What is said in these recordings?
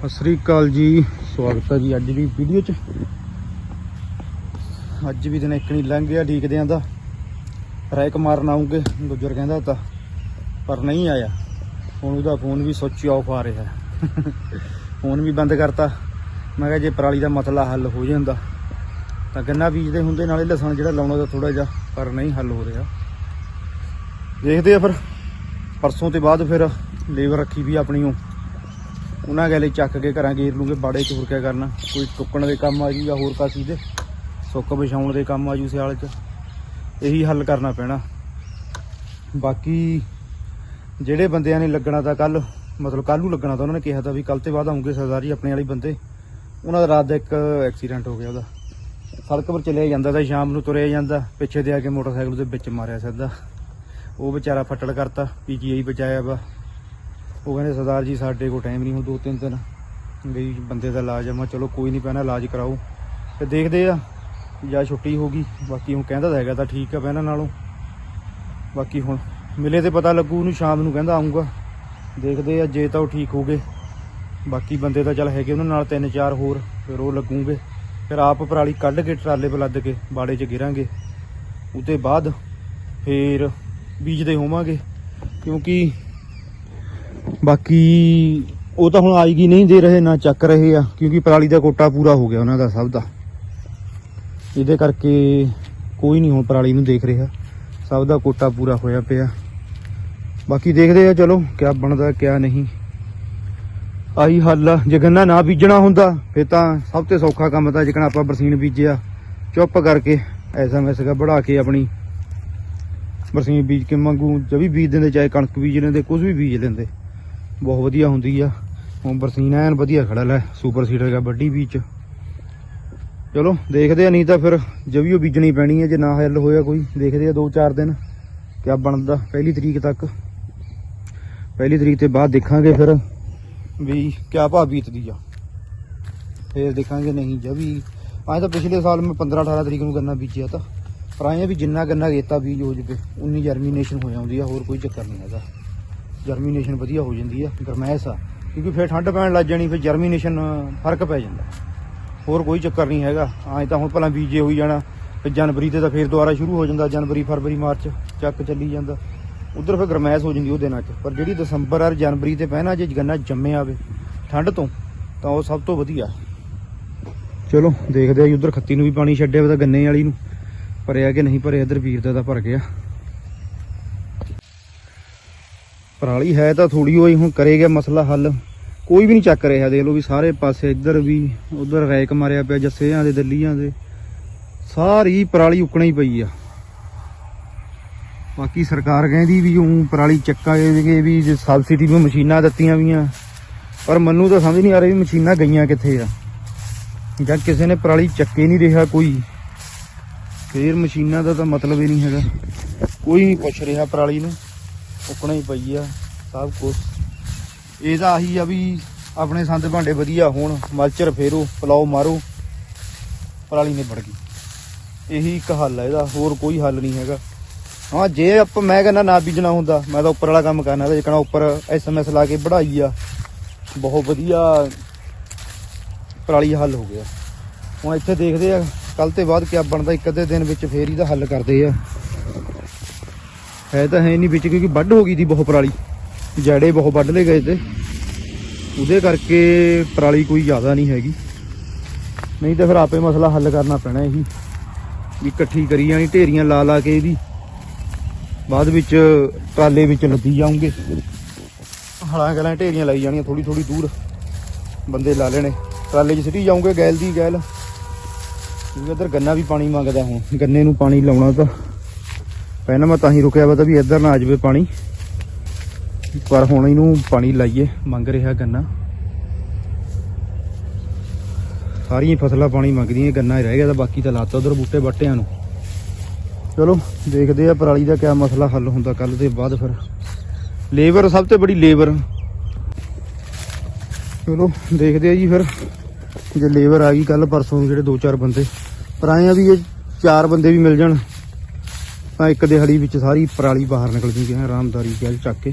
ਸਤਿ ਸ੍ਰੀ ਅਕਾਲ ਜੀ। ਸਵਾਗਤ ਹੈ ਜੀ ਅੱਜ ਦੀ ਵੀਡੀਓ 'ਚ। ਅੱਜ ਵੀ ਦਿਨ ਇੱਕ ਨਹੀਂ ਲੰਘ ਗਿਆ ਡੀਕਦੇ ਦਾ। ਰੈਕ ਮਾਰਨ ਆਉਂਗੇ, ਗੁੱਜਰ ਕਹਿੰਦਾ ਤਾਂ, ਪਰ ਨਹੀਂ ਆਇਆ। ਹੁਣ ਉਹਦਾ ਫੋਨ ਵੀ ਸੁੱਚ ਆਫ ਆ ਰਿਹਾ। ਫੋਨ ਵੀ ਬੰਦ ਕਰਤਾ। ਮੈਂ ਕਿਹਾ ਜੇ ਪਰਾਲੀ ਦਾ ਮਸਲਾ ਹੱਲ ਹੋ ਜਾਂਦਾ, ਤਾਂ ਗੰਨਾ ਬੀਜਦੇ ਹੁੰਦੇ, ਨਾਲੇ ਲਸਣ ਜਿਹੜਾ ਲਾਉਣਾ ਤਾਂ ਥੋੜਾ ਜਿਹਾ, ਪਰ ਨਹੀਂ ਹੱਲ ਹੋ ਰਿਹਾ। ਦੇਖਦੇ ਆ ਫਿਰ। ਪਰਸੋਂ ਤੇ ਬਾਅਦ ਫਿਰ ਲੇਬਰ ਰੱਖੀ ਵੀ ਆਪਣੀ ਉਹ। ਉਹਨਾਂ ਗੈਲੇ ਚੱਕ ਕੇ ਘਰਾਂ ਗੇਰ ਲੂਗੇ, ਬਾੜੇ ਚ ਹੋਰ ਕਰਨਾ? ਕੋਈ ਟੁੱਕਣ ਦੇ ਕੰਮ ਆ ਜੂ ਜਾਂ ਹੋਰ ਕਾਸੀ ਦੇ? ਸੁੱਕ ਵਿਛਾਉਣ ਦੇ ਕੰਮ ਆ ਜੂ ਸਿਆਲ ਚ। ਇਹੀ ਹੱਲ ਕਰਨਾ ਪੈਣਾ। ਬਾਕੀ ਜਿਹੜੇ ਬੰਦਿਆਂ ਨੇ ਲੱਗਣਾ ਤਾਂ ਕੱਲ ਮਤਲਬ ਕੱਲ ਨੂੰ ਲੱਗਣਾ ਤਾਂ ਉਹਨਾਂ ਨੇ ਕਿਹਾ ਤਾਂ ਵੀ ਕੱਲ ਤੇ ਬਾਅਦ ਆਉਂਗੇ ਸਰਦਾਰੀ ਆਪਣੇ ਵਾਲੇ ਬੰਦੇ। ਉਹਨਾਂ ਦਾ ਰਾਤ ਦਾ ਇੱਕ ਐਕਸੀਡੈਂਟ ਹੋ ਗਿਆ ਉਹਦਾ। ਸੜਕ 'ਪਰ ਚਲਿਆ ਜਾਂਦਾ ਤਾਂ ਸ਼ਾਮ ਨੂੰ ਤੁਰਿਆ ਜਾਂਦਾ, ਪਿੱਛੇ ਦੇ ਆ ਕੇ ਮੋਟਰਸਾਈਕਲ ਦੇ ਵਿੱਚ ਮਾਰਿਆ ਸਿੱਧਾ। ਉਹ ਵਿਚਾਰਾ ਫੱਟੜ ਕਰਤਾ, ਪੀਜੀਆਈ ਬਚਾਇਆ ਵਾ। ਉਹ ਕਹਿੰਦੇ, ਸਰਦਾਰ ਜੀ, ਸਾਡੇ ਕੋਲ ਟਾਈਮ ਨਹੀਂ ਹੋ ਦੋ ਤਿੰਨ ਦਿਨ ਵੀ ਬੰਦੇ ਦਾ ਇਲਾਜ ਆ। ਮੈਂ ਚਲੋ, ਕੋਈ ਨਹੀਂ ਪੈਣਾ ਇਲਾਜ ਕਰਾਓ। ਤੇ ਦੇਖਦੇ ਆ, ਜਾਂ ਛੁੱਟੀ ਹੋ ਗਈ ਬਾਕੀ ਹੁਣ ਕਹਿੰਦਾ ਤਾਂ ਹੈਗਾ, ਤਾਂ ਠੀਕ ਆ ਪਹਿਲਾਂ ਨਾਲੋਂ। ਬਾਕੀ ਹੁਣ ਮਿਲੇ ਤੇ ਪਤਾ ਲੱਗੂ, ਉਹਨੂੰ ਸ਼ਾਮ ਨੂੰ ਕਹਿੰਦਾ ਆਉਂਗਾ ਦੇਖਦੇ ਆ, ਜੇ ਤਾਂ ਉਹ ਠੀਕ ਹੋ ਗਏ ਬਾਕੀ ਬੰਦੇ ਤਾਂ ਚੱਲ ਹੈਗੇ ਉਹਨਾਂ ਨਾਲ, ਤਿੰਨ ਚਾਰ ਹੋਰ, ਫਿਰ ਉਹ ਲੱਗੂਗੇ। ਫਿਰ ਆਪ ਪਰਾਲੀ ਕੱਢ ਕੇ, ਟਰਾਲੇ 'ਤੇ ਲੱਦ ਕੇ, ਬਾੜੇ 'ਚ ਗਿਰਾਂਗੇ। ਉਤੇ ਬਾਅਦ ਫਿਰ ਬੀਜਦੇ ਹੋਵਾਂਗੇ। ਕਿਉਂਕਿ ਬਾਕੀ ਉਹ ਤਾਂ ਹੁਣ ਆਏਗੀ ਨਹੀਂ ਦੇ ਰਹੇ, ਨਾ ਚੱਕ ਰਹੇ ਆ, ਕਿਉਂਕਿ ਪਰਾਲੀ ਦਾ ਕੋਟਾ ਪੂਰਾ ਹੋ ਗਿਆ ਉਹਨਾਂ ਦਾ ਸਭ ਦਾ। ਇਹਦੇ ਕਰਕੇ ਕੋਈ ਨਹੀਂ ਹੁਣ ਪਰਾਲੀ ਨੂੰ ਦੇਖ ਰਿਹਾ। ਸਭ ਦਾ ਕੋਟਾ ਪੂਰਾ ਹੋਇਆ ਪਿਆ। ਬਾਕੀ ਦੇਖਦੇ ਆ, ਚਲੋ ਕਿਆ ਬਣਦਾ, ਕਿਆ ਨਹੀਂ। ਆਹੀ ਹੱਲ ਜੇ ਗੰਨਾ ਨਾ ਬੀਜਣਾ ਹੁੰਦਾ ਫੇ ਤਾਂ ਸਭ ਤੋਂ ਸੌਖਾ ਕੰਮ ਤਾਂ ਜਿਕਣਾ ਆਪਾਂ ਬਰਸੀਨ ਬੀਜਿਆ। ਚੁੱਪ ਕਰਕੇ ਐਸਾ ਮੈਸਗਾ ਬੜਾ ਕੇ ਆਪਣੀ ਬਰਸੀਨ ਬੀਜ ਕੇ ਮੰਗੂ, ਜਵੀ ਬੀਜ ਦਿੰਦੇ, ਚਾਹੇ ਕਣਕ ਬੀਜ ਲੈਂਦੇ ਕੁਝ ਵੀ ਬੀਜ ਲੈਂਦੇ। ਬਹੁਤ ਵਧੀਆ ਹੁੰਦੀ ਆ। ਹੁਣ ਬਰਸੀਨ ਐਨ ਵਧੀਆ ਖੜਾ ਲੈ ਸੁਪਰ ਸੀਡਰ ਦਾ ਵੱਡੀ ਬੀਚ ਚਲੋ, ਦੇਖਦੇ ਆ, ਨਹੀਂ ਤਾਂ ਫਿਰ ਜਵੀਓ ਬੀਜਣੀ ਪੈਣੀ ਹੈ ਜੇ ਨਾ ਹੱਲ ਹੋਇਆ ਕੋਈ। ਦੇਖਦੇ ਆ 2-4 ਦਿਨ ਕਿਆ ਬਣਦਾ, ਪਹਿਲੀ ਤਰੀਕ ਤੱਕ। ਪਹਿਲੀ ਤਰੀਕ ਤੇ ਬਾਅਦ ਦੇਖਾਂਗੇ ਫਿਰ ਵੀ ਕਿਆ ਭਾਅ ਬੀਤਦੀ ਆ। ਫੇਰ ਦੇਖਾਂਗੇ ਨਹੀਂ ਜਵੀ। ਅੱਜ ਤਾਂ ਪਿਛਲੇ ਸਾਲ ਮੈਂ 15-18 ਤਰੀਕ ਨੂੰ ਗੰਨਾ ਬੀਜਿਆ ਤਾਂ। ਪਰ ਆਏ ਵੀ ਜਿੰਨਾ ਗੰਨਾ ਰੇਤਾ ਬੀਜ ਹੋ ਜਵੇ, ਉਨੀ ਜਰਮੀਨੇਸ਼ਨ ਹੋ ਜਾਂਦੀ ਆ, ਹੋਰ ਕੋਈ ਚੱਕਰ ਨਹੀਂ ਹੈਗਾ। ਜਰਮੀਨੇਸ਼ਨ ਵਧੀਆ ਹੋ ਜਾਂਦੀ ਆ, ਗਰਮੈਸ਼ ਆ। ਕਿਉਂਕਿ ਫਿਰ ਠੰਡ ਪੈਣ ਲੱਗ ਜਾਣੀ, ਫਿਰ ਜਰਮੀਨੇਸ਼ਨ ਫ਼ਰਕ ਪੈ ਜਾਂਦਾ। ਹੋਰ ਕੋਈ ਚੱਕਰ ਨਹੀਂ ਹੈਗਾ। ਐਂ ਤਾਂ ਹੁਣ ਭਲਾ ਬੀਜੇ ਹੋਈ ਜਾਣਾ। ਫਿਰ ਜਨਵਰੀ ਤੇ ਤਾਂ ਫਿਰ ਦੁਬਾਰਾ ਸ਼ੁਰੂ ਹੋ ਜਾਂਦਾ, ਜਨਵਰੀ, ਫਰਵਰੀ, ਮਾਰਚ, ਚੱਕ ਚੱਲੀ ਜਾਂਦਾ। ਉਧਰ ਫਿਰ ਗਰਮੈਸ਼ ਹੋ ਜਾਂਦੀ ਉਹ ਦਿਨਾਂ 'ਚ। ਪਰ ਜਿਹੜੀ ਦਸੰਬਰ ਔਰ ਜਨਵਰੀ ਤੇ ਪਹਿਣਾ ਜੇ ਗੰਨਾ ਜੰਮੇ ਆਵੇ ਠੰਡ ਤੋਂ, ਤਾਂ ਉਹ ਸਭ ਤੋਂ ਵਧੀਆ। ਚਲੋ, ਦੇਖਦੇ ਆ ਜੀ, ਉਧਰ ਖੱਤੀ ਨੂੰ ਵੀ ਪਾਣੀ ਛੱਡਿਆ ਵਾ ਤਾਂ ਗੰਨੇ ਵਾਲੀ ਨੂੰ। ਭਰਿਆ ਕਿ ਨਹੀਂ ਭਰਿਆ, ਇਧਰ ਵੀਰ ਦਾ ਤਾਂ ਭਰ ਗਿਆ। ਪਰਾਲੀ ਹੈ ਤਾਂ ਥੋੜੀ ਹੋਈ ਹੁਣ ਕਰੇਗਾ ਮਸਲਾ ਹੱਲ। ਕੋਈ ਵੀ ਨਹੀਂ ਚੱਕ ਰਿਹਾ ਦੇਖ ਲਓ ਵੀ ਸਾਰੇ ਪਾਸੇ ਇੱਧਰ ਵੀ, ਉਧਰ ਰੈਕ ਮਾਰਿਆ ਪਿਆ ਜੱਸਿਆਂ ਦੇ, ਦਿੱਲੀਆਂ ਦੇ। ਸਾਰੀ ਪਰਾਲੀ ਉਕਣਾ ਪਈ ਆ। ਬਾਕੀ ਸਰਕਾਰ ਕਹਿੰਦੀ ਵੀ ਉਹ ਪਰਾਲੀ ਚੱਕਾਂਗੇ ਵੀ ਜੇ ਸਬਸਿਡੀ ਵੀ ਮਸ਼ੀਨਾਂ ਦਿੱਤੀਆਂ ਵੀਆਂ। ਪਰ ਮੈਨੂੰ ਤਾਂ ਸਮਝ ਨਹੀਂ ਆ ਰਹੀ ਵੀ ਮਸ਼ੀਨਾਂ ਗਈਆਂ ਕਿੱਥੇ ਆ। ਜਾਂ ਕਿਸੇ ਨੇ ਪਰਾਲੀ ਚੱਕੇ ਨਹੀਂ ਰਿਹਾ ਕੋਈ, ਫੇਰ ਮਸ਼ੀਨਾਂ ਦਾ ਤਾਂ ਮਤਲਬ ਹੀ ਨਹੀਂ ਹੈਗਾ। ਕੋਈ ਨਹੀਂ ਪੁੱਛ ਰਿਹਾ ਪਰਾਲੀ ਨੂੰ। ਉਕਣਾ ਹੀ ਪਈ ਆ, ਸਭ ਕੁਝ ਤਾਂ ਆਹੀ ਆ ਵੀ ਆਪਣੇ ਸੰਦ ਭਾਂਡੇ ਵਧੀਆ ਹੋਣ, ਮਲਚਰ ਫੇਰੋ, ਪਲਾਓ ਮਾਰੋ, ਪਰਾਲੀ ਨੇ ਵੜ ਗਈ। ਇਹੀ ਇੱਕ ਹੱਲ ਆ ਇਹਦਾ, ਹੋਰ ਕੋਈ ਹੱਲ ਨਹੀਂ ਹੈਗਾ। ਹਾਂ, ਜੇ ਆਪ ਮੈਂ ਕਹਿੰਦਾ ਨਾ ਬੀਜਣਾ ਹੁੰਦਾ, ਮੈਂ ਤਾਂ ਉੱਪਰ ਵਾਲਾ ਕੰਮ ਕਰਨਾ ਤੇ ਜਿਕਣਾ ਉੱਪਰ ਐਸਐਮਐਸ ਲਾ ਕੇ ਵਢਾਈ ਆ। ਬਹੁਤ ਵਧੀਆ ਪਰਾਲੀ ਹੱਲ ਹੋ ਗਿਆ। ਹੁਣ ਇੱਥੇ ਦੇਖਦੇ ਆ ਕੱਲ ਤੇ ਬਾਅਦ ਕਿਆ ਬਣਦਾ, ਇੱਕ ਅੱਧੇ ਦਿਨ ਵਿੱਚ ਫੇਰ ਇਹਦਾ ਹੱਲ ਕਰਦੇ ਆ। ਹੈ ਤਾਂ ਹੈ ਨਹੀਂ ਵਿੱਚ, ਕਿਉਂਕਿ ਵੱਢ ਹੋ ਗਈ ਦੀ ਬਹੁਤ ਪਰਾਲੀ। ਜੜੇ ਬਹੁਤ ਵੱਢ ਲਏ ਗਏ ਤੇ। ਉਹਦੇ ਕਰਕੇ ਪਰਾਲੀ ਕੋਈ ਜ਼ਿਆਦਾ ਨਹੀਂ ਹੈਗੀ। ਨਹੀਂ ਤਾਂ ਫਿਰ ਆਪੇ ਮਸਲਾ ਹੱਲ ਕਰਨਾ ਪੈਣਾ ਇਹੀ। ਵੀ ਇਕੱਠੀ ਕਰੀ ਜਾਣੀ ਢੇਰੀਆਂ ਲਾ ਲਾ ਕੇ ਇਹਦੀ। ਬਾਅਦ ਵਿੱਚ ਟਰਾਲੇ ਵਿੱਚ ਲੱਦੀ ਜਾਉਂਗੇ ਹਲਾਂ ਗਲਾਂ ਢੇਰੀਆਂ ਲਾਈ ਜਾਣੀਆਂ ਥੋੜੀ ਥੋੜੀ ਦੂਰ। ਬੰਦੇ ਲਾ ਲੈਣੇ। ਟਰਾਲੇ 'ਚ ਸਿੱਟੀ ਜਾਉਂਗੇ ਗੈਲ ਦੀ ਗੈਲ। ਕਿਉਂਕਿ ਇੱਧਰ ਗੰਨਾ ਵੀ ਪਾਣੀ ਮੰਗਦਾ ਹੁਣ। ਗੰਨੇ ਨੂੰ ਪਾਣੀ ਲਾਉਣਾ ਤਾਂ ਪਹਿਲਾਂ ਮੈਂ ਤਾਂ ਹੀ ਰੁਕਿਆ ਵਾ ਤਾਂ ਵੀ ਇੱਧਰ ਨਾ ਆ ਜਾਵੇ ਪਾਣੀ। ਪਰ ਹੁਣ ਇਹਨੂੰ ਪਾਣੀ ਲਾਈਏ, ਮੰਗ ਰਿਹਾ ਗੰਨਾ। ਸਾਰੀਆਂ ਫਸਲਾਂ ਪਾਣੀ ਮੰਗਦੀਆਂ ਗੰਨਾ ਹੀ ਰਹਿ ਗਿਆ ਤਾਂ ਬਾਕੀ ਤਾਂ ਲਾਤਾ ਉਧਰ ਬੂਟੇ ਬਾਟਿਆਂ ਨੂੰ। ਚਲੋ, ਦੇਖਦੇ ਆ ਪਰਾਲੀ ਦਾ ਕਿਆ ਮਸਲਾ ਹੱਲ ਹੁੰਦਾ ਕੱਲ ਦੇ ਬਾਅਦ ਫਿਰ। ਲੇਬਰ, ਸਭ ਤੋਂ ਬੜੀ ਲੇਬਰ। ਚਲੋ, ਦੇਖਦੇ ਆ ਜੀ ਫਿਰ। ਜੇ ਲੇਬਰ ਆ ਗਈ ਕੱਲ ਪਰਸੋਂ ਜਿਹੜੇ ਦੋ ਚਾਰ ਬੰਦੇ। ਪਰ ਆਏ ਆ ਵੀ ਇਹ ਚਾਰ ਬੰਦੇ ਵੀ ਮਿਲ ਜਾਣ। ਤਾਂ ਇੱਕ ਦਿਹਾੜੀ ਵਿੱਚ ਸਾਰੀ ਪਰਾਲੀ ਬਾਹਰ ਨਿਕਲ ਜੂਗੀ ਆਰਾਮਦਾਰੀ ਗੱਲ ਚੱਕ ਕੇ।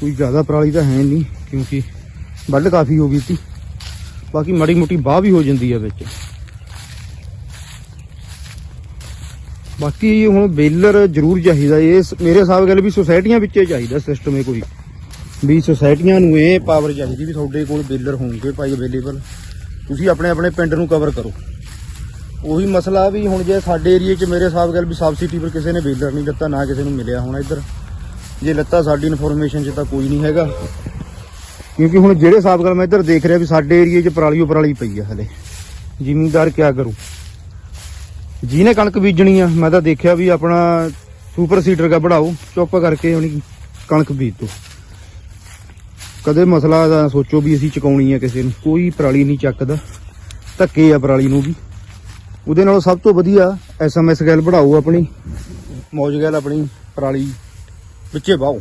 ਕੋਈ ਜ਼ਿਆਦਾ ਪਰਾਲੀ ਤਾਂ ਹੈ ਨਹੀਂ, ਕਿਉਂਕਿ ਵੱਢ ਕਾਫੀ ਹੋ ਗਈ ਸੀ। ਬਾਕੀ ਮੜੀ ਮੋਟੀ ਬਾਹ ਵੀ ਹੋ ਜਾਂਦੀ ਆ ਵਿੱਚ। ਬਾਕੀ ਹੁਣ ਬੇਲਰ ਜ਼ਰੂਰ ਚਾਹੀਦਾ। ਇਹ ਮੇਰੇ ਹਿਸਾਬ ਗੱਲ ਵੀ ਸੁਸਾਇਟੀਆਂ ਵਿੱਚ ਚਾਹੀਦਾ ਸਿਸਟਮ ਇਹ ਕੋਈ। ਵੀ ਸੁਸਾਇਟੀਆਂ ਨੂੰ ਇਹ ਪਾਵਰ ਚਾਹੀਦੀ ਵੀ ਤੁਹਾਡੇ ਕੋਲ ਬੇਲਰ ਹੋਣਗੇ, ਭਾਈ ਅਵੇਲੇਬਲ ਤੁਸੀਂ ਆਪਣੇ ਆਪਣੇ ਪਿੰਡ ਨੂੰ ਕਵਰ ਕਰੋ। ਉਹੀ ਮਸਲਾ ਵੀ ਹੁਣ ਜੇ ਸਾਡੇ ਏਰੀਏ 'ਚ ਮੇਰੇ ਹਿਸਾਬ ਗੱਲ ਵੀ ਸਬਸਿਡੀ ਪਰ ਕਿਸੇ ਨੇ ਬੇਲਰ ਨਹੀਂ ਦਿੱਤਾ, ਨਾ ਕਿਸੇ ਨੂੰ ਮਿਲਿਆ ਹੋਣਾ ਇੱਧਰ। ਜੇ ਲੱਤਾ ਸਾਡੀ ਇਨਫੋਰਮੇਸ਼ਨ 'ਚ ਤਾਂ ਕੋਈ ਨਹੀਂ ਹੈਗਾ। ਕਿਉਂਕਿ ਹੁਣ ਜਿਹੜੇ ਹਿਸਾਬ ਨਾਲ ਮੈਂ ਇੱਧਰ ਦੇਖ ਰਿਹਾ ਵੀ ਸਾਡੇ ਏਰੀਏ 'ਚ ਪਰਾਲੀਓ ਪਰਾਲੀ ਪਈ ਆ ਹਲੇ। ਜ਼ਿਮੀਂਦਾਰ ਕਿਆ ਕਰੂ? ਜਿਹਨੇ ਕਣਕ ਬੀਜਣੀ ਆ, ਮੈਂ ਤਾਂ ਦੇਖਿਆ ਵੀ ਆਪਣਾ ਸੁਪਰ ਸੀਡਰ ਕਾ ਬਣਾਓ, ਚੁੱਪ ਕਰਕੇ ਉਹਨੀ ਕਣਕ ਬੀਜ ਦੋ। ਕਦੇ ਮਸਲਾ ਸੋਚੋ ਵੀ ਅਸੀਂ ਚੁਕਾਉਣੀ ਆ ਕਿਸੇ ਨੂੰ, ਕੋਈ ਪਰਾਲੀ ਨਹੀਂ ਚੱਕਦਾ, ਧੱਕੇ ਆ ਪਰਾਲੀ ਨੂੰ ਵੀ। ਉਹਦੇ ਨਾਲੋਂ ਸਭ ਤੋਂ ਵਧੀਆ ਐਸਐਮਐਸ ਗੱਲ ਬਣਾਓ ਆਪਣੀ। ਮੌਜ ਗੱਲ ਆਪਣੀ ਪਰਾਲੀ ਵਿੱਚੇ ਬਾਓ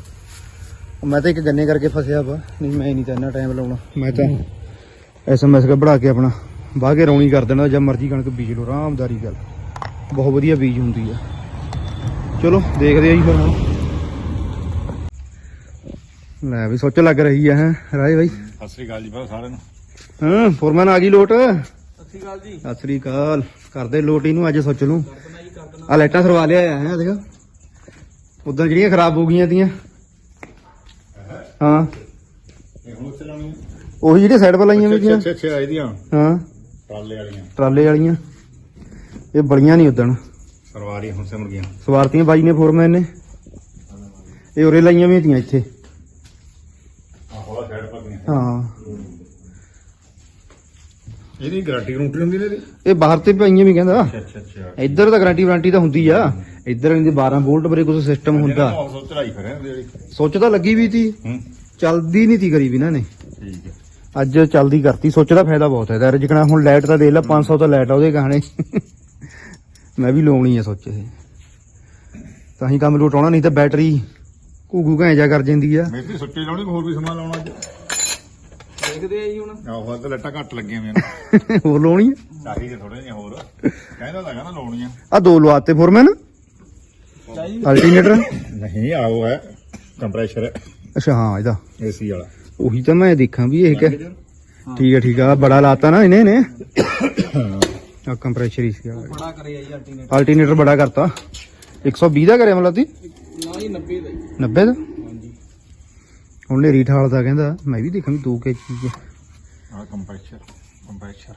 ਮੈਂ ਤਾਂ ਇੱਕ ਗੰਨੇ ਕਰਕੇ ਫਸਿਆ ਵਾ ਨਹੀਂ ਮੈਂ ਨਹੀਂ ਤਾਂ ਇੰਨਾ ਟਾਈਮ ਲਾਉਣਾ। ਮੈਂ ਤਾਂ ਐਸਐਮਐਸ ਕਾ ਬਣਾ ਕੇ ਆਪਣਾ ਵਾਹ ਕੇ ਰੌਣੀ ਕਰ ਦੇਣਾ ਜਦ ਮਰਜ਼ੀ ਕਣਕ ਬੀਜ ਲਓ ਆਰਾਮਦਾਰੀ ਗੱਲ। ਬਹੁਤ ਵਧੀਆ ਬੀਜ ਹੁੰਦੀ ਆ। ਚਲੋ ਦੇਖਦੇ ਆ ਜੀ ਫਿਰ ਹੁਣ। ਲੈ ਵੀ ਸੋਚ ਲੱਗ ਰਹੀ ਆ ਹੈ ਰਾਏ ਬਾਈ। ਸਤਿ ਸ੍ਰੀ ਅਕਾਲ ਜੀ ਬਹੁਤ ਸਾਰਿਆਂ ਨੂੰ। ਹਾਂ ਫੋਰਮੈਨ ਆ ਗਈ ਲੋਟ। ਸਤਿ ਸ਼੍ਰੀ ਅਕਾਲ ਜੀ। ਸਤਿ ਸ੍ਰੀ ਅਕਾਲ। ਕਰਦੇ ਲੋਟ ਇਹਨੂੰ ਅੱਜ ਸੋਚ ਲੂੰ ਆ ਲਾਈਟਾਂ ਸਰਵਾ ਲਿਆ ਹੈ ਦੇਖ। ਉਦੋਂ ਜਿਹੜੀਆਂ ਖਰਾਬ ਹੋ ਗਈਆਂ ਤੀਆਂ। ਹਾਂ। ਇਹ ਹੁਣ ਚਲਾਉਣੀ ਉਹੀ ਜਿਹੜੇ ਸਾਈਡ ਪਰ ਲਾਈਆਂ ਵੀਆਂ ਅੱਛਾ ਅੱਛਾ ਇਹਦੀਆਂ ਹਾਂ। ਟਰਾਲੇ ਵਾਲੀਆਂ। ਟਰਾਲੇ ਵਾਲੀਆਂ। ਇਹ ਬੜੀਆਂ ਨਹੀਂ ਉਦਣ। ਸਰਵਾਰੀ ਹੁਣ ਸਿਮਰ ਗਈਆਂ। ਸਵਾਰਤੀਆਂ ਬਾਈ ਨੇ ਫੋਰਮੈਨ ਨੇ। ਇਹ ਉਰੇ ਲਾਈਆਂ ਵੀ ਤੀਆਂ ਇੱਥੇ। ਆ ਹੋਲਾ ਸਾਈਡ ਪਰ ਗਈਆਂ ਹਾਂ। ਇਹਦੀ ਗਾਰੰਟੀ ਗਰੂੰਟੀ ਹੁੰਦੀ ਨੇ ਇਹਦੀ? ਇਹ ਬਾਹਰ ਤੇ ਪਾਈਆਂ ਵੀ ਕਹਿੰਦਾ। ਅੱਛਾ ਅੱਛਾ ਅੱਛਾ। ਇੱਧਰ ਤਾਂ ਗਾਰੰਟੀ ਵਾਰੰਟੀ ਤਾਂ ਹੁੰਦੀ ਆ। ਇੱਧਰ ਇਹਦੇ 12 ਵੋਲਟ ਬਰੇ ਕੁਝ ਸਿਸਟਮ ਹੁੰਦਾ। ਸੋ ਚੜਾਈ ਫਿਰ ਇਹਦੀ ਜਿਹੜੀ ਸੁੱਚ ਤਾਂ ਲੱਗੀ ਵੀ ਤੀ। ਚੱਲਦੀ ਨਹੀਂ ਤੀ ਕਰੀ ਵੀ ਇਹਨਾਂ ਨੇ। ਠੀਕ ਹੈ ਅੱਜ ਚੱਲਦੀ ਕਰਤੀ। ਸੁੱਚ ਦਾ ਫਾਇਦਾ ਬਹੁਤ ਹੈ ਯਾਰ ਜਿਕਣਾ ਹੁਣ ਲਾਈਟ ਤਾਂ ਦੇ ਲੈ 500 ਤਾਂ ਲਾਈਟ ਆ ਉਹਦੇ ਗਾਣੇ ਮੈਂ ਵੀ ਲਾਉਣੀ ਆ ਸੁੱਚ ਇਹ। ਤਾਂ ਹੀ ਕੰਮ ਲੁਟਾਉਣਾ ਨਹੀਂ ਤਾਂ ਬੈਟਰੀ ਘੂਗੂ ਘੈਂ ਜਾ ਕਰ ਜਾਂਦੀ ਆ। ਮੇਰੀ ਸੁੱਚੀ ਲਾਉਣੀ ਹੋਰ ਵੀ ਸਮਾਨ ਲਾਉਣਾ ਅੱਜ। ਦੇਖਦੇ ਆ ਜੀ ਹੁਣ। ਆਹੋ ਤਾਂ ਲੱਟਾਂ ਘੱਟ ਲੱਗੀਆਂ ਮੈਨੂੰ ਹੋਰ ਲਾਉਣੀ ਆ ਚਾਹੀਦੇ ਥੋੜੇ ਜਿਹਾ ਹੋਰ। ਕਹਿੰਦਾ ਤਾਂ ਕਹਿੰਦਾ ਲਾਉਣੀਆਂ। ਆ ਦੋ ਲਵਾਤੇ ਫੋਰਮੈਨ। ਚਾਹੀਦੀ। ਅਲਟਰਨੇਟਰ ਨਹੀਂ ਆਓ ਹੈ। ਕੰਪਰੈਸ਼ਰ ਅੱਛਾ ਹਾਂ ਇਹਦਾ। ਏਸੀ ਵਾਲਾ। ਉਹੀ ਤਾਂ ਮੈਂ ਦੇਖਾਂ ਵੀ ਇਹ ਕਿ ਠੀਕ ਹੈ। ਠੀਕ ਆ ਬੜਾ ਲਾਤਾ ਨਾ ਇਹਨੇ ਨੇ ਆ ਕੰਪਰੈਸ਼ਰ ਹੀ ਸੀ ਬੜਾ ਕਰਿਆ ਜੀ ਅਲਟੀਨੇਟ ਅਲਟਰਨੇਟਰ ਬੜਾ ਕਰਤਾ। 120 ਦਾ ਕਰਿਆ ਮਤਲਬ ਤੀ ਨਾ ਹੀ 90 ਦਾ ਜੀ। 90 ਦਾ? ਹੁਣ ਨੇਰੀ ਠਾਲ ਦਾ ਕਹਿੰਦਾ ਮੈਂ ਵੀ ਦੇਖਾਂ ਵੀ ਕੇ ਚੀਜ਼ ਹੈ। ਆ ਕੰਪਰੈਸ਼ਰ ਕੰਪਰੈਸ਼ਰ।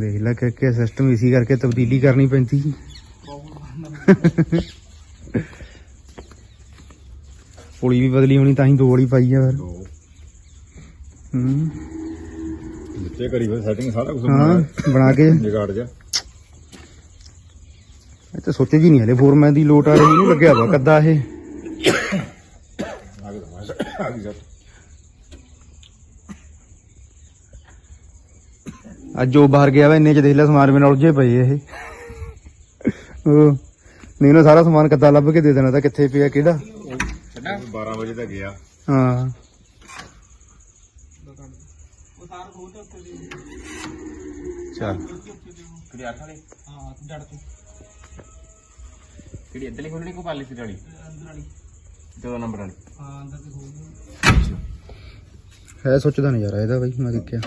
ਦੇਖ ਲੈ ਕਿ ਕਿ ਸਿਸਟਮ ਇਸੀ ਕਰਕੇ ਤਬਦੀਲੀ ਕਰਨੀ ਪੈਂਦੀ। ਪੁਲੀ ਵੀ ਬਦਲੀ ਹੋਣੀ ਤਾਂ ਹੀ ਦੋ ਵਾਲੀ ਪਾਈ ਆ ਫਿਰ। ਹੂੰ। ਜਿੱਤੇ ਕਰੀ ਫਿਰ ਸੈਟਿੰਗ ਸਾਰਾ ਕੁਝ ਹਾਂ ਬਣਾ ਕੇ ਜਗਾੜ ਜਾ। ਇਹ ਤਾਂ ਸੋਚੇ ਜੀ ਨਹੀਂ ਹਲੇ ਫੋਰਮੈਨ ਦੀ ਲੋਟ ਆ ਰਹੀ ਨਹੀਂ ਲੱਗਿਆ ਵਾ ਕੱਦਾ ਇਹ। ਆ ਗਿਆ ਆ ਗਿਆ ਅੱਜ ਜੋ ਬਾਹਰ ਗਿਆ ਵਾ ਇੰਨੇ ਚ ਦੇਖ ਲੈ ਸਮਾਨ ਬਿਨਾਂ ਉਲਝੇ ਪਏ ਇਹ। ਉਹ ਨਹੀਂ ਨਾ ਸਾਰਾ ਸਮਾਨ ਕੱਦਾ ਲੱਭ ਕੇ ਦੇ ਦੇਣਾ ਤਾਂ ਕਿੱਥੇ ਪਿਆ ਕਿਹੜਾ? 12 ਵਜੇ ਤੱਕ ਗਿਆ। ਹਾਂ। ਉਹ ਤਾਰ ਖੋਲ ਤੇ ਉੱਤੇ ਦੀ ਚੱਲ। ਕਿਹੜੀ ਅੱਠ ਵਾਲੀ? ਹਾਂ ਜੜ ਤੋਂ। ਕਿਹੜੀ ਇੱਧਰਲੀ ਖੋਲਣੀ ਕੋ ਪਾਲੀ ਸੀ ਵਾਲੀ ਅੰਦਰ ਵਾਲੀ। 14 ਨੰਬਰ ਵਾਲੀ। ਹਾਂ ਅੰਦਰ ਤੇ। ਹੈ ਸੋਚਦਾ ਨਜ਼ਾਰਾ ਇਹਦਾ ਬਾਈ ਮੈਂ ਦੇਖਿਆ।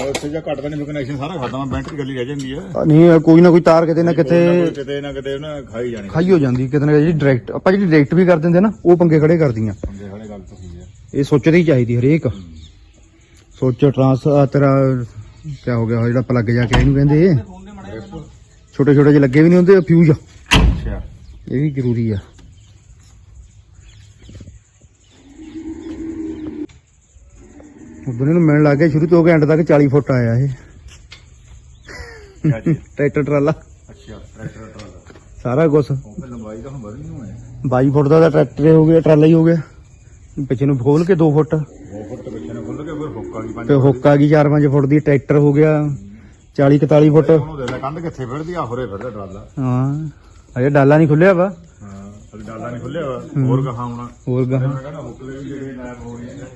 ਉੱਥੇ ਜਾ ਘੱਟ ਨਹੀਂ ਕਨੈਕਸ਼ਨ ਸਾਰਾ ਖਤਮ ਆ ਬੈਟਰੀ ਗੱਲੀ ਰਹਿ ਜਾਂਦੀ ਹੈ ਆ ਨਹੀਂ ਕੋਈ ਨਾ ਕੋਈ ਤਾਰ ਕਿਤੇ ਨਾ ਕਿਤੇ ਕਿਤੇ ਨਾ ਕਿਤੇ ਉਹਨੇ ਖਾਈ ਜਾਣੀ। ਖਾਈ ਹੋ ਜਾਂਦੀ ਕਿਤੇ ਨਾ ਕਿਤੇ ਜਿਹੜੀ ਡਾਇਰੈਕਟ ਆਪਾਂ ਜਿਹੜੀ ਡਾਇਰੈਕਟ ਵੀ ਕਰ ਦਿੰਦੇ ਨਾ ਉਹ ਪੰਗੇ ਖੜੇ ਕਰਦੀਆਂ। ਬੰਦੇ ਵਾਲੇ ਗੱਲ ਤਾਂ ਸਹੀ ਹੈ ਇਹ ਸੋਚਦੀ ਚਾਹੀਦੀ ਹਰੇਕ। ਸੋਚ ਟਰਾਂਸ ਆ ਤੇਰਾ ਕੀ ਹੋ ਗਿਆ ਉਹ ਜਿਹੜਾ ਪਲੱਗ ਜਾ ਕੇ ਇਹਨੂੰ ਕਹਿੰਦੇ? ਦੇ ਮੜਾ ਛੋਟੇ ਛੋਟੇ ਜਿਹੇ ਲੱਗੇ ਵੀ ਨਹੀਂ ਹੁੰਦੇ ਫਿਊਜ਼ ਅੱਛਾ। ਇਹ ਵੀ ਜ਼ਰੂਰੀ ਆ। ਉਦੋਂ ਇਹਨੂੰ ਮਿਲਣ ਲੱਗ ਗਿਆ ਸ਼ੁਰੂ ਤੋਂ ਹੋ ਕੇ ਐਂਡ ਤੱਕ 40 ਫੁੱਟ ਆਇਆ ਇਹ। ਕਿਆ? ਟਰੈਕਟਰ ਟਰਾਲਾ। ਅੱਛਾ ਟਰੈਕਟਰ ਟਰਾਲਾ। ਸਾਰਾ ਕੁਝ ਉਹ ਫਿਰ ਲੰਬਾਈ ਤਾਂ ਹੁਣ ਵਧਣੀ ਹੋਣੀ। ਹੈ 22 ਫੁੱਟ ਦਾ ਤਾਂ ਟਰੈਕਟਰ ਹੋ ਗਿਆ ਟਰਾਲਾ ਹੀ ਹੋ ਗਿਆ। ਪਿੱਛੇ ਨੂੰ ਖੋਲ ਕੇ 2 ਫੁੱਟ। ਉਹ ਫੁੱਟ ਪਿੱਛੇ ਨੂੰ ਖੁੱਲ ਕੇ ਫਿਰ ਹੁੱਕ ਆ ਗਈ ਪੰਜ ਤੇ ਹੁੱਕ ਆ ਗਈ 4-5 ਫੁੱਟ ਦੀ ਟਰੈਕਟਰ ਹੋ ਗਿਆ 40-41 ਫੁੱਟ। ਉਹਨੂੰ ਦੇ ਲੈ ਕੰਧ ਕਿੱਥੇ ਫਿਰਦੀ ਆ? ਹੋਰੇ ਫਿਰਦਾ ਟਰਾਲਾ। ਹਾਂ ਅਜੇ ਡਾਲਾ ਨਹੀਂ ਖੁੱਲਿਆ ਵਾ। ਹਾਂ ਅਜੇ ਡਾਲਾ ਨਹੀਂ ਖੁੱਲਿਆ ਵਾ। ਹੋਰ ਕਹਾ ਆਉਣਾ। ਹੋਰ ਗਾ ਮੈਂ ਕਹਿੰਦਾ ਹੁੱਕਲੇ ਵੀ ਜਿਹੜੇ ਨਾਮ ਹੋ ਰਹੀ ਹੈ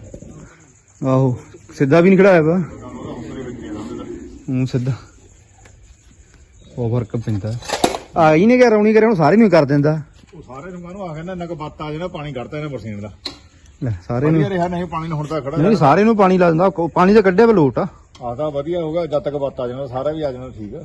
ਆਹੋ ਸਿੱਧਾ ਵੀ ਨਹੀਂ ਖੜਾਇਆ ਵਾ। ਹੀ ਸਿੱਧਾ। ਉਹ ਫ਼ਰਕ ਪੈਂਦਾ। ਆ ਹੀ ਨਹੀਂ ਗਿਆ ਰੌਣੀ ਕਰਿਆ ਹੁਣ ਸਾਰੇ ਨੂੰ ਹੀ ਕਰ ਦਿੰਦਾ। ਉਹ ਸਾਰੇ ਨੂੰ ਕਾਹਨੂੰ ਆ ਕਹਿੰਦਾ ਇੰਨਾ ਕੁ ਬੱਤ ਆ ਜਾਣਾ ਪਾਣੀ ਕੱਢਤਾ ਇਹਨੇ ਬਰਸੀਨ ਦਾ। ਲੈ ਸਾਰੇ ਨੂੰ। ਵਧੀਆ ਰਿਹਾ ਨਹੀਂ ਪਾਣੀ ਨੂੰ ਹੁਣ ਤਾਂ ਖੜਾ ਨਹੀਂ ਸਾਰੇ ਨੂੰ ਪਾਣੀ ਲਾ ਦਿੰਦਾ ਪਾਣੀ ਤਾਂ ਕੱਢਿਆ ਵਾ ਲੋਟ ਆ। ਆ ਤਾਂ ਵਧੀਆ ਹੋਗਾ ਜਦ ਤੱਕ ਬੱਤ ਆ ਜਾਣਾ ਸਾਰਾ ਵੀ ਆ ਜਾਣਾ ਠੀਕ। ਆ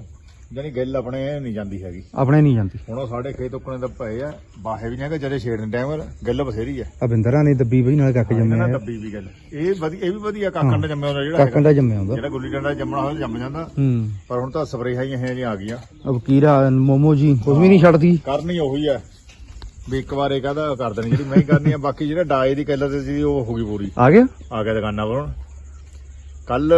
ਜਾਨੀ ਗਿੱਲ ਆਪਣੇ ਨਹੀਂ ਜਾਂਦੀ ਹੈਗੀ। ਆਪਣੇ ਨਹੀਂ ਜਾਂਦੀ। ਹੁਣ ਉਹ ਸਾਡੇ ਖੇਤ ਉੱਕਣੇ ਦਾ ਪਏ ਆ ਬਾਹੇ ਵੀ ਨਹੀਂ ਹੈਗਾ ਜਦੇ ਛੇੜਨ ਟਾਈਮ ਗਿੱਲ ਬਥੇਰੀ ਆ। ਅਬਿੰਦਰਾਂ ਨੇ ਦੱਬੀ ਬਈ ਨਾਲ ਕੱਕ ਜੰਮਿਆ ਦੱਬੀ ਵੀ ਗੱਲ। ਇਹ ਵਧੀਆ ਇਹ ਵੀ ਵਧੀਆ ਕਾਕਣ ਦਾ ਜੰਮਿਆ ਹੁੰਦਾ ਜਿਹੜਾ ਕੱਕਣ ਦਾ ਜੰਮਿਆ ਹੁੰਦਾ। ਜਿਹੜਾ ਗੁੱਲੀ ਡੰਡਾ ਜੰਮਣਾ ਹੋਇਆ ਜੰਮ ਜਾਂਦਾ। ਹੂੰ। ਪਰ ਹੁਣ ਤਾਂ ਸਪਰੇਹਾਂ ਹੀ ਇਹ ਆ ਗਈਆਂ। ਅਬ ਕੀਰਾ ਮੋਮੋ ਜੀ ਕੁਝ ਵੀ ਨਹੀਂ ਛੱਡਦੀ। ਕਰਨੀ ਉਹੀ ਆ। ਵੀ ਇੱਕ ਵਾਰ ਇਹ ਕਹਦਾ ਕਰ ਦੇਣੀ ਜਿਹੜੀ ਮੈਂ ਹੀ ਕਰਨੀ ਆ। ਬਾਕੀ ਜਿਹੜਾ ਡਾਏ ਦੀ ਕਿੱਲਤ ਸੀ ਉਹ ਹੋ ਗਈ ਪੂਰੀ। ਆ ਗਿਆ? ਆ ਗਿਆ ਦੁਕਾਨਾਂ ਪਰ ਹੁਣ ਕੱਲ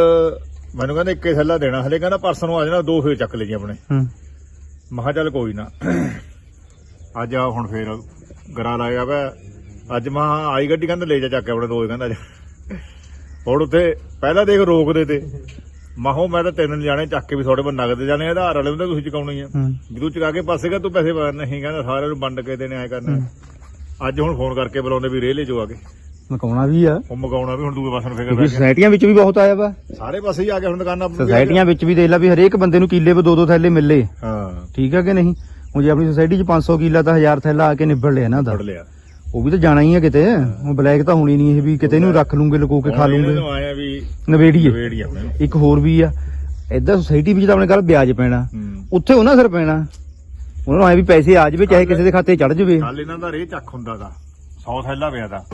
ਮੈਨੂੰ ਕਹਿੰਦਾ ਇੱਕੇ ਥੱਲਾ ਦੇਣਾ। ਹਲੇ ਕਹਿੰਦਾ ਪਰਸੋਂ ਨੂੰ ਆ ਜਾਣਾ ਦੋ ਫੇਰ ਚੱਕ ਲਈ ਆਪਣੇ। ਹੂੰ। ਮੈਂ ਕਿਹਾ ਚੱਲ ਕੋਈ ਨਾ। ਅੱਜ ਆ ਹੁਣ ਫੇਰ ਗਰਾ ਲਾਇਆ ਵਾ। ਅੱਜ ਮੈਂ ਆਈ ਗੱਡੀ ਕਹਿੰਦਾ ਲੈ ਜਾ ਚੱਕ ਆਪਣੇ ਦੋ ਕਹਿੰਦਾ। ਅੱਜ ਹੁਣ ਉੱਥੇ ਪਹਿਲਾਂ ਦੇਖ ਰੋਕਦੇ ਤੇ। ਮਾਹੋ ਮੈਂ ਤਾਂ ਤਿੰਨ ਜਾਣੇ ਚੱਕ ਕੇ ਵੀ ਤੁਹਾਡੇ ਕੋਲ ਨਗਦ ਜਾਣੇ ਆਧਾਰ ਵਾਲੇ ਹੁੰਦੇ ਤੁਸੀਂ ਚੁਕਾਉਣੀ ਆ। ਤੂੰ ਚੁਕਾ ਕੇ ਪਾਸੇਗਾ ਤੂੰ ਪੈਸੇ ਨਹੀਂ ਕਹਿੰਦਾ ਸਾਰਿਆਂ ਨੂੰ ਵੰਡ ਕੇ ਦੇਣੇ ਆਏ ਕਰਨਾ ਅੱਜ ਹੁਣ ਫੋਨ ਕਰਕੇ ਬੁਲਾਉਂਦੇ ਵੀ ਰੇਲੇ ਜੋ ਆ ਕੇ। ਮਕਾਉਣਾ ਵੀ ਆ। ਉਹ ਮਗਾਉਣਾ ਵੀ ਹੁਣ ਦੂਏ ਪਾਸੇ ਨੂੰ ਫਿਕਰ ਕਿਉਂਕਿ ਪੈ ਗਿਆ। ਸੁਸਾਇਟੀਆਂ ਵਿੱਚ ਵੀ ਬਹੁਤ ਆਇਆ ਵਾ। ਸਾਰੇ ਪਾਸੇ ਹੀ ਆ ਗਏ ਹੁਣ ਦੁਕਾਨਾਂ ਆਪਣੀ ਸੁਸਾਇਟੀਆਂ ਵਿੱਚ ਵੀ ਦੇਖ ਲਾ ਵੀ ਹਰੇਕ ਬੰਦੇ ਨੂੰ ਕਿੱਲੇ 'ਤੇ ਦੋ ਦੋ ਥੈਲੇ ਮਿਲੇ। ਹਾਂ। ਠੀਕ ਆ ਕਿ ਨਹੀਂ? ਹੁਣ ਜੇ ਆਪਣੀ ਸੁਸਾਇਟੀ 'ਚ 500 ਕਿੱਲਾ ਤਾਂ 1000 ਥੈਲਾ ਆ ਕੇ ਨਿਬੜ ਲਿਆ ਨਾ ਦਾ ਫੜ ਲਿਆ। ਉਹ ਵੀ ਤਾਂ ਜਾਣਾ ਹੀ ਆ ਕਿਤੇ। ਹੁਣ ਬਲੈਕ ਤਾਂ ਹੋਣੀ ਨਹੀਂ ਇਹ ਵੀ। ਕਿਤੇ ਨੂੰ ਰੱਖ ਲੂੰਗੇ ਲੁਕੋ ਕੇ ਖਾ ਲੂੰਗੇ। ਇਹਨੂੰ ਆਇਆ ਵੀ ਨਵੇੜੀਏ। ਵੇੜੀ ਆਪਣੇ ਨੂੰ। ਇੱਕ ਹੋਰ ਵੀ ਆ। ਏਦਾਂ ਸੁਸਾਇਟੀ ਵਿੱਚ ਤਾਂ ਆਪਣੇ ਕੱਲ ਵਿਆਜ ਪੈਣਾ। ਹੂੰ। ਉੱਥੇ ਉਹਨਾਂ ਸਿਰ ਪੈਣਾ। ਉਹਨਾਂ ਨੂੰ ਐ ਵੀ ਪੈਸੇ ਆ ਜਾਵੇ ਚਾਹੇ ਕਿਸੇ ਦੇ ਖਾਤੇ ਚੜ ਜਾਵੇ। ਕੱਲ ਇਹਨਾਂ ਦਾ ਰੇ ਚੱਕ ਹੁੰਦਾ ਦਾ 100 ਥੈਲਾ ਪਿਆ ਦਾ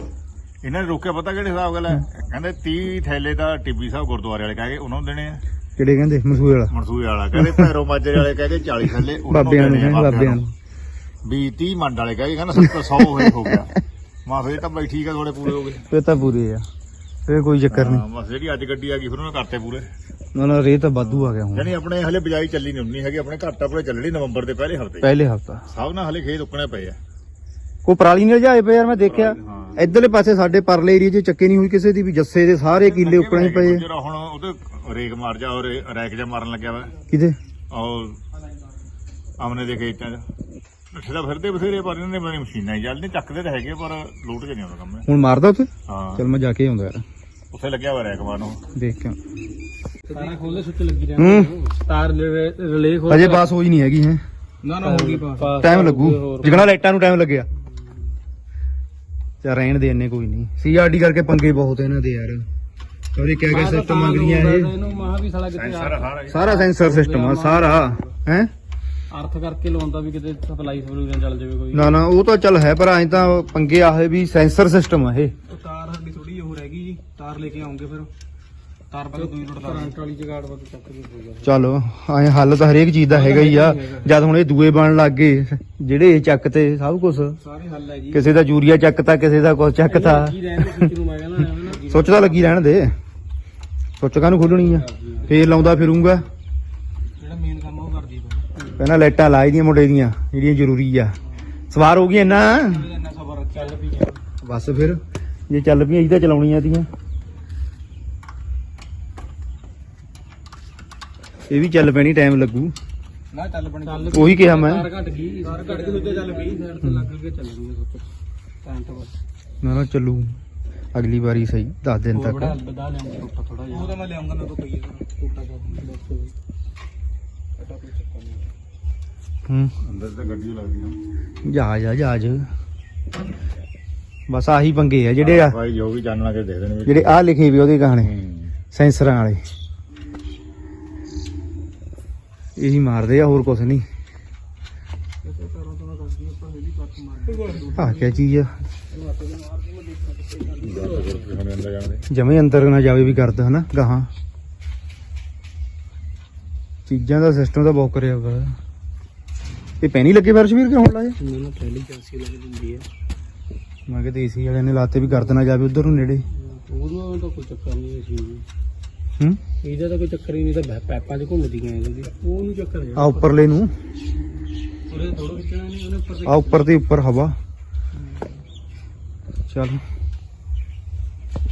ਇਹਨਾਂ ਨੇ ਰੋਕਿਆ ਪਤਾ ਕਿਹੜੇ ਹਿਸਾਬ ਗੱਲ ਹੈ? ਕਹਿੰਦੇ 30 ਥੈਲੇ ਦਾ ਟਿੱਬੀ ਸਾਹਿਬ ਗੁਰਦੁਆਰੇ ਵਾਲੇ ਕਹਿ ਕੇ ਉਹਨਾਂ ਨੂੰ ਦੇਣੇ ਆ। ਕਿਹੜੇ ਕਹਿੰਦੇ? ਮਸੂਏ ਵਾਲਾ। ਮਨਸੂਰ ਵਾਲਾ। ਕਹਿੰਦੇ ਭੈਰੋ ਮਾਜਰੇ ਵਾਲੇ ਕਹਿ ਕੇ 40 ਥੈਲੇ ਉਹਨਾਂ ਬਾਬਿਆਂ ਨੂੰ ਦੇਣੇ ਆ ਬਾਬਿਆਂ ਨੂੰ। ਵੀ 30 ਮੰਡ ਵਾਲੇ ਕਹਿ ਕੇ ਕਹਿੰਦਾ 700 ਹੋਏ ਹੋ ਗਿਆ। ਮਾ ਫੇਰ ਤਾਂ ਬਈ ਠੀਕ ਆ ਥੋੜੇ ਪੂਰੇ ਹੋ ਗਏ। ਫੇਰ ਤਾਂ ਪੂਰੇ ਆ। ਫੇਰ ਕੋਈ ਚੱਕਰ ਨਹੀਂ। ਬਸ ਜਿਹੜੀ ਅੱਜ ਗੱਡੀ ਆ ਗਈ ਫਿਰ ਉਹਨਾਂ ਕਰਤੇ ਪੂਰੇ। ਨਾ ਨਾ ਰੇ ਤਾਂ ਵਾਧੂ ਆ ਗਿਆ ਹੁਣ। ਯਾਨੀ ਆਪਣੇ ਹਲੇ ਬਿਜਾਈ ਚੱਲੀ ਨਹੀਂ ਹੁੰਨੀ ਹੈਗੀ ਆਪਣੇ ਘੱਟ ਆਪਣੇ ਚੱਲਣੀ ਨਵੰਬਰ ਦੇ ਪਹਿਲੇ ਹਫ਼ਤੇ। ਪਹਿਲੇ ਹਫਤਾ। ਸਭ ਨਾਲ ਹਲੇ ਖੇਤ ਉੱਕਣੇ ਪਏ ਆ। ਕੋਈ ਪਰਾਲੀ ਨਹੀਂ ਲਿਜਾਏ ਪਏ ਯਾਰ ਮੈਂ ਦੇਖਿਆ। ਇਧਰਲੇ ਪਾਸੇ ਸਾਡੇ ਪਰਲੇ ਏਰੀਏ 'ਚ ਚੱਕੇ ਨਹੀਂ ਹੋਈ ਕਿਸੇ ਦੀ ਵੀ ਜੱਸੇ ਦੇ ਸਾਰੇ ਕੀਲੇ ਉੱਪਰ ਹੀ ਪਏ। ਜਿਹੜਾ ਹੁਣ ਉਹਦੇ ਰੇਕ ਮਾਰ ਜਾ ਔਰ ਰੈਕ ਜਾ ਮਾਰਨ ਲੱਗਿਆ ਵਾ। ਕਿਤੇ? ਉਹ ਆਮਨੇ ਦੇ ਖੇਤਾਂ 'ਚ। ਨੱਠੇ ਫਿਰਦੇ ਬਥੇਰੇ ਪਰ ਇਹਨਾਂ ਨੇ ਬਣੀ ਮਸ਼ੀਨਾਂ ਹੀ ਚੱਲਦੇ ਚੱਕਦੇ ਤਾਂ ਹੈਗੇ ਪਰ ਲੂਟ ਚ ਨਹੀਂ ਆਉਂਦਾ ਕੰਮ। ਹੁਣ ਮਾਰਦਾ ਉੱਥੇ? ਹਾਂ। ਚਲ ਮੈਂ ਜਾ ਕੇ ਆਉਂਦਾ ਯਾਰ। ਉੱਥੇ ਲੱਗਿਆ ਹੋਇਆ ਰੈਕ ਮਾਰਨ ਨੂੰ ਦੇਖ ਕੇ ਤਾਰਾਂ ਖੋਲਦੇ ਸੁੱਚ ਲੱਗੀ ਹੂੰ। ਰਹਿੰਦੀ ਤਾਰ ਰਿਲੇ ਖੋਲ ਅਜੇ ਪਾਸ ਹੋਈ ਨਹੀਂ ਹੈਗੀ ਹੈ। ਨਾ ਨਾ ਹੋ ਗਈ ਪਾਸ ਟਾਈਮ ਲੱਗੂ। ਜਿਗਣਾ ਲਾਈਟਾਂ ਨੂੰ ਟਾਈਮ ਲੱਗਿਆ। ਚਾ ਰਹਿਣ ਦੇ ਇੰਨੇ ਕੋਈ ਨਹੀਂ। ਸੀਆਰਡੀ ਕਰਕੇ ਪੰਗੇ ਬਹੁਤ ਇਹਨਾਂ ਦੇ ਯਾਰ। ਉਹਦੇ ਕਿਆ ਕਿਆ ਸਿਸਟਮ ਮੰਗਦੀਆਂ ਇਹ? ਇਹਨੂੰ ਮਹਾ ਵੀ ਸਾਲਾ ਕਿਤੇ ਸਾਰਾ ਸੈਂਸਰ ਸਿਸਟਮ ਆ ਸਾਰਾ। ਹੈ? ਅਰਥ ਕਰਕੇ ਲਾਉਂਦਾ ਵੀ ਕਿਤੇ ਸਪਲਾਈ ਸਪਲੂਈ ਨਾ ਚੱਲ ਜਾਵੇ ਕੋਈ। ਨਾ ਨਾ ਉਹ ਤਾਂ ਚੱਲ ਹੈ ਪਰ ਐਂ ਤਾਂ ਪੰਗੇ ਆਹੇ ਵੀ ਸੈਂਸਰ ਸਿਸਟਮ ਆ ਇਹ। ਉਹ ਤਾਰ ਸਾਡੀ ਥੋੜੀ ਜਿਹੀ ਹੋ ਰਹਿ ਗਈ ਜੀ ਤਾਰ ਲੈ ਕੇ ਆਉਂਗੇ ਫਿਰ। ਤਾਰ ਪਹਿਲਾਂ ਦੂਈ ਲੋਟ ਕਰੰਟ ਵਾਲੀ ਜਗਾੜ ਵਾ ਚੱਕ ਕੇ ਹੋਊਗਾ ਚਲ ਐ ਹੱਲ ਤਾਂ ਹਰੇਕ ਚੀਜ਼ ਦਾ ਹੈਗਾ ਹੀ ਆ। ਜਦ ਹੁਣ ਇਹ ਦੂਏ ਬਣਨ ਲੱਗ ਗਏ ਜਿਹੜੇ ਇਹ ਚੱਕ ਤੇ ਸਭ ਕੁਝ ਸਾਰੇ ਹੱਲ ਹੈ ਜੀ। ਕਿਸੇ ਦਾ ਯੂਰੀਆ ਚੱਕਤਾ ਕਿਸੇ ਦਾ ਕੁਝ ਚੱਕਤਾ। ਕੀ ਰਹਿਣ ਦੇ ਸੁੱਚ ਨੂੰ ਮੈਂ ਕਹਿੰਦਾ ਐਵੇਂ ਨਾ। ਸੁੱਚ ਤਾਂ ਲੱਗੀ ਰਹਿਣ ਦੇ। ਸੁੱਚ ਕਾਹਨੂੰ ਖੋਲਣੀ ਆ? ਫੇਰ ਲਾਉਂਦਾ ਫਿਰੂੰਗਾ। ਜਿਹੜਾ ਮੇਨ ਕੰਮ ਉਹ ਕਰਦੀ ਪਹਿਲਾਂ ਲਾਈਟਾਂ ਲਾਈ ਦੀਆਂ ਮੁੰਡੇ ਦੀਆਂ ਜਿਹੜੀਆਂ ਜ਼ਰੂਰੀ ਆ। ਸਵਾਰ ਹੋ ਗਈਆਂ ਨਾ ਇਹਦਾ ਬਸ ਫਿਰ ਜੇ ਚੱਲ ਪਈਆਂ ਇਹ ਤਾਂ ਚਲਾਉਣੀਆਂ ਤੀਆਂ। ਇਹ ਵੀ ਚੱਲ ਪੈਣੀ ਟਾਈਮ ਲੱਗੂ। ਨਾ ਚੱਲ ਬਣ ਚੱਲ ਉਹੀ ਕਿਹਾ ਮੈਂ। ਤਾਰ ਘਟ ਗਈ ਤਾਰ ਘਟ ਕੇ ਸੁੱਚੇ ਚੱਲ ਪਈ ਸਾਈਡ ਤੇ ਲੱਗ ਕੇ ਚੱਲਣੀ ਸੁੱਚ ਨਾ ਨਾ ਚੱਲੂ ਅਗਲੀ ਵਾਰੀ ਸਹੀ 10 ਦਿਨ ਤੱਕ। ਬੜਾ ਬਦਾ ਲਿਆਉਂਗਾ ਟੁੱਟਾ ਥੋੜਾ ਜਿਹਾ। ਉਹ ਤਾਂ ਮੈਂ ਲਿਆਉਂਗਾ ਨਾ ਤੋਂ ਪਈ ਟੁੱਟਾ ਕਰ ਬਸ ਟੁੱਟਾ ਕੋਈ ਚੱਕਰ ਨਹੀਂ। ਹੂੰ। ਅੰਦਰ ਤਾਂ ਗੱਡੀ ਲੱਗਦੀ ਆ ਜਹਾਜ਼ ਆ ਜਹਾਜ਼। ਬਸ ਆਹੀ ਪੰਗੇ ਆ ਜਿਹੜੇ ਆ ਭਾਈ ਜੋ ਵੀ ਜਾਣਨਾ ਕੇ ਦੇ ਦੇਣ ਜਿਹੜੇ ਆ ਲਿਖੇ ਵੀ ਉਹਦੇ ਗਾਣੇ। ਸੈਂਸਰਾਂ ਵਾਲੇ। ਇਹੀ ਮਾਰਦੇ ਆ ਹੋਰ ਕੁਛ ਨਹੀਂ। ਆ ਕੀ ਚੀਜ਼ ਆ? ਜਮੇ ਅੰਦਰ ਨਾ ਜਾਵੇ ਵੀ ਕਰਦਾ ਹਨਾ ਗਾਹਾਂ। ਚੀਜ਼ਾਂ ਦਾ ਸਿਸਟਮ ਤਾਂ ਬਹੁਤ ਕਰਿਆ ਵਾ ਇਹ ਪੈਣੀ ਲੱਗੇ ਫਰਸ਼ ਵੀਰ ਕਿ ਹੁਣ ਲਾਏ? ਨਾ ਪਹਿਲੀ ਚਾਂਸੀ ਲੱਗ ਜਾਂਦੀ ਹੈ ਮੈਂ ਕਿਹਾ ਏਸੀ ਵਾਲਿਆਂ ਨੇ ਲਾਤੇ ਵੀ ਕਰਦ ਨਾ ਜਾਵੇ ਉਧਰ ਨੂੰ ਨੇੜੇ। ਉਹਦਾ ਤਾਂ ਕੋਈ ਚੱਕਰ ਨਹੀਂ ਸੀ ਹੂੰ? ਇਹਦਾ ਤਾਂ ਕੋਈ ਚੱਕਰ ਹੀ ਨਹੀਂ ਤਾਂ ਪੈਪਾਂ 'ਚ ਘੁੰਮਦੀਆਂ ਇਹਦੀ ਉਹਨੂੰ ਚੱਕਰ ਆ ਉੱਪਰਲੇ ਨੂੰ। ਉਹਦੇ ਥੋੜਾ ਖਿੱਚਣਾ ਨਹੀਂ ਉਹਨੇ ਉੱਪਰ ਆ ਉੱਪਰ ਤੇ ਉੱਪਰ ਹਵਾ। ਚਲ।